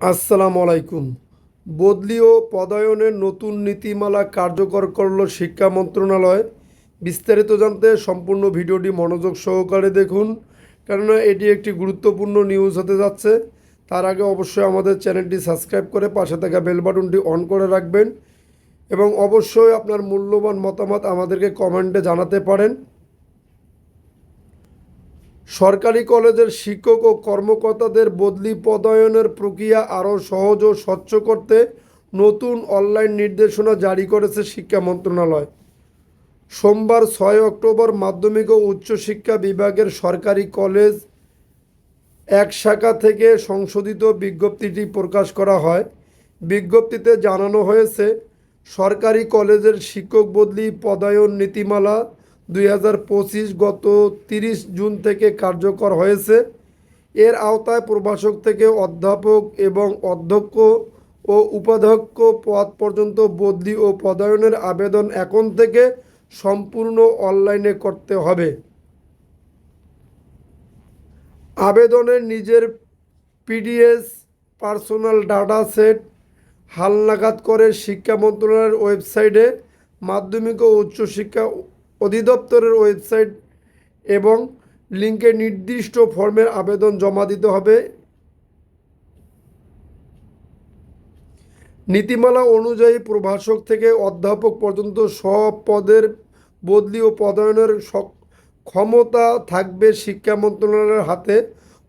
আসসালামু আলাইকুম। বদলি ও পদায়নের নতুন নীতিমালা কার্যকর করল শিক্ষা মন্ত্রণালয়। বিস্তারিত জানতে সম্পূর্ণ ভিডিওটি মনোযোগ সহকারে দেখুন, কেননা এটি একটি গুরুত্বপূর্ণ নিউজ হতে যাচ্ছে। তার আগে অবশ্যই আমাদের চ্যানেলটি সাবস্ক্রাইব করে পাশে থাকা বেল বাটনটি অন করে রাখবেন এবং অবশ্যই আপনার মূল্যবান মতামত আমাদেরকে কমেন্টে জানাতে পারেন। সরকারি কলেজের শিক্ষক ও কর্মকর্তাদের বদলি পদায়নের প্রক্রিয়া আরও সহজ ও স্বচ্ছ করতে নতুন অনলাইন নির্দেশনা জারি করেছে শিক্ষা মন্ত্রণালয়। সোমবার ছয় অক্টোবর মাধ্যমিক ও উচ্চশিক্ষা বিভাগের সরকারি কলেজ এক শাখা থেকে সংশোধিত বিজ্ঞপ্তিটি প্রকাশ করা হয়। বিজ্ঞপ্তিতে জানানো হয়েছে, সরকারি কলেজের শিক্ষক বদলি পদায়ন নীতিমালা দুই হাজার পঁচিশ গত তিরিশ জুন থেকে কার্যকর হয়েছে। এর আওতায় প্রভাষক থেকে অধ্যাপক এবং অধ্যক্ষ ও উপাধ্যক্ষ পদ পর্যন্ত বদলি ও পদায়নের আবেদন এখন থেকে সম্পূর্ণ অনলাইনে করতে হবে। আবেদনের নিজের পিডিএস, পার্সোনাল ডাটা সেট, হালনাগাদ করে শিক্ষা মন্ত্রণালয়ের ওয়েবসাইটে মাধ্যমিক ও উচ্চশিক্ষা অধিদপ্তরের ওয়েবসাইট এবং লিঙ্কে নির্দিষ্ট ফর্মের আবেদন জমা দিতে হবে। নীতিমালা অনুযায়ী প্রভাষক থেকে অধ্যাপক পর্যন্ত সব পদের বদলি ও পদায়নের ক্ষমতা থাকবে শিক্ষা মন্ত্রণালয়ের হাতে।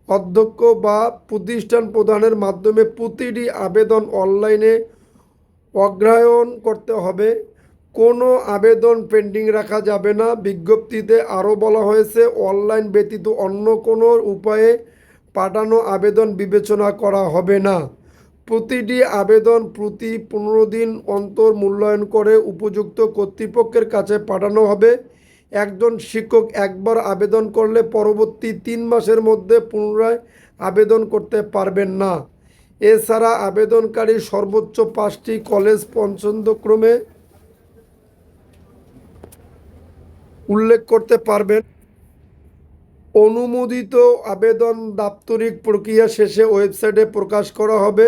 অধ্যক্ষ বা প্রতিষ্ঠান প্রদানের মাধ্যমে প্রতিটি আবেদন অনলাইনে অগ্রায়ন করতে হবে। কোনো আবেদন পেন্ডিং রাখা যাবে না। বিজ্ঞপ্তিতে আরও বলা হয়েছে, অনলাইন ব্যতীত অন্য কোনো উপায়ে পাঠানো আবেদন বিবেচনা করা হবে না। প্রতিটি আবেদন প্রতি পনেরো দিন অন্তর মূল্যায়ন করে উপযুক্ত কর্তৃপক্ষের কাছে পাঠানো হবে। একজন শিক্ষক একবার আবেদন করলে পরবর্তী তিন মাসের মধ্যে পুনরায় আবেদন করতে পারবেন না। এছাড়া আবেদনকারী সর্বোচ্চ পাঁচটি কলেজ পছন্দক্রমে উল্লেখ করতে পারবেন। অনুমোদিত আবেদন দাপ্তরিক প্রক্রিয়া শেষে ওয়েবসাইটে প্রকাশ করা হবে।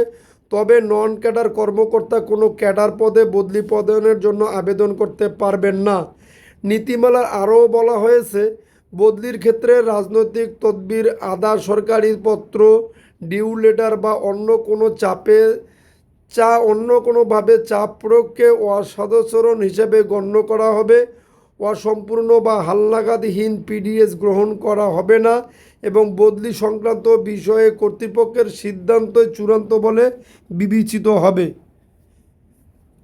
তবে নন ক্যাডার কর্মকর্তা কোনো ক্যাডার পদে বদলি পদায়নের জন্য আবেদন করতে পারবেন না। নীতিমালার আরও বলা হয়েছে, বদলির ক্ষেত্রে রাজনৈতিক তদবির, আধা সরকারি পত্র, ডিউ লেটার বা অন্য কোনো চাপে, চা অন্য কোনোভাবে চাপ প্রয়োগকে অসাধাচরণ হিসেবে গণ্য করা হবে। অসম্পূর্ণ বা হাল্লাঘাতহীন পিডিএস গ্রহণ করা হবে না এবং বদলি সংক্রান্ত বিষয়ে কর্তৃপক্ষের সিদ্ধান্ত চূড়ান্ত বলে বিবেচিত হবে।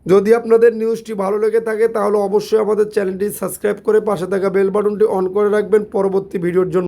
যদি আপনাদের নিউজটি ভালো লেগে থাকে, তাহলে অবশ্যই আমাদের চ্যানেলটি সাবস্ক্রাইব করে পাশে থাকা বেল বাটনটি অন করে রাখবেন। পরবর্তী ভিডিওর জন্য